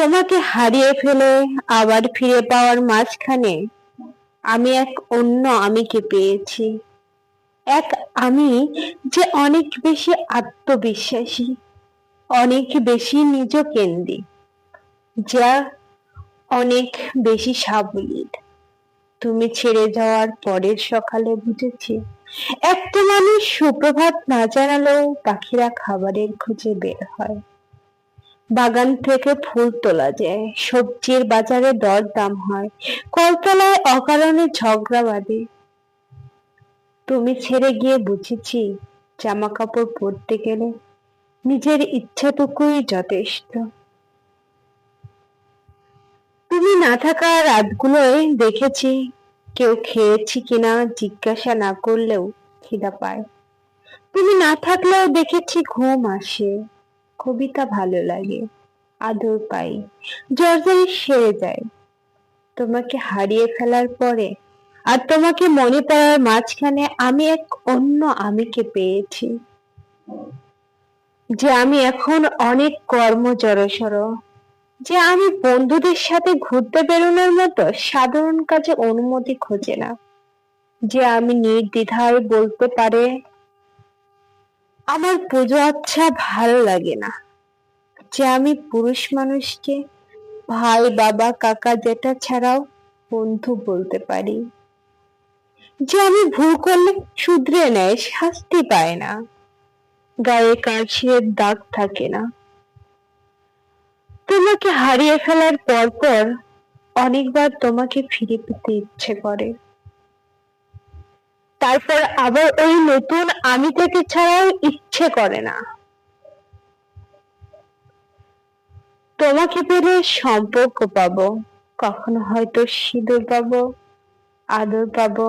তোমাকে হারিয়ে ফেলে, আবার ফিরে পাওয়ার মাঝখানে আমি এক অন্য আমিকে পেয়েছি। এক আমি যে অনেক বেশি আত্মবিশ্বাসী, অনেক বেশি নিজ কেন্দ্রিক যা অনেক বেশি সাবলীল। তুমি ছেড়ে যাওয়ার পরের সকালে বুঝেছি, একটা মানুষ সুপ্রভাত না জানালেও পাখিরা খাবারের খুঁজে বের হয়। বাগান থেকে ফুল তোলা যায়। সবজির বাজারে দর দাম হয়। কলতলায় অকারণে ঝগড়া বাঁধে। তুমি ছেড়ে গিয়ে বুঝেছি জামা কাপড় পরতে গেলে নিজের ইচ্ছাটুকুই যথেষ্ট। তুমি না থাকা রাতগুলোয় দেখেছি, কেউ খেয়েছি কিনা জিজ্ঞাসা না করলেও খিদা পায়। তুমি না থাকলেও দেখেছি ঘুম আসে। কবিতা ভালো লাগে, আদর পাই জর্জরি সেরে যায়। তোমাকে হারিয়ে ফেলার পরে আর তোমাকে মনে পড়ার মাঝখানে আমি এক অন্য আমিকে পেয়েছি, যে আমি এখন অনেক কর্ম জড়সড়, যে আমি বন্ধুদের সাথে ঘুরতে বেরোনোর মতো সাধারণ কাজে অনুমতি খোঁজে না, যে আমি নির্দ্বিধায় বলতে পারে আমার পুজো আচ্ছা ভালো লাগে না। যে আমি পুরুষ মানুষকে ভাই, বাবা, কাকা যেটা ছাড়াও বন্ধু বলতে পারি। যে আমি ভুল করলে শুধরে নেয়, শাস্তি পায় না। গায়ে কাশির দাগ থাকে না। তোমাকে হারিয়ে ফেলার পর পর অনেকবার তোমাকে ফিরে পেতে ইচ্ছে করে। তারপর আবার ওই নতুন আমি থেকে ছাড়াও ইচ্ছে করে না। তোমাকে পেলে সম্পর্ক পাবো, কখনো হয়তো সিঁদুর পাবো, আদর পাবো।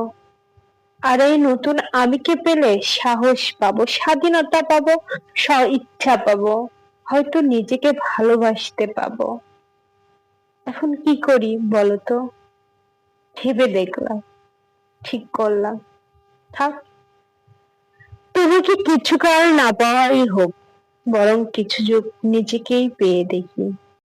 আর এই নতুন আমিকে পেলে সাহস পাবো, স্বাধীনতা পাবো স্ব ইচ্ছা পাবো, হয়তো নিজেকে ভালোবাসতে পাবো। এখন কি করি বলতো ভেবে দেখলাম, ঠিক করলাম। থাক। তুমি কি কিছু কাল না পাওয়াই হোক বরং কিছু যুগ নিজেকেই পেয়ে দেখি।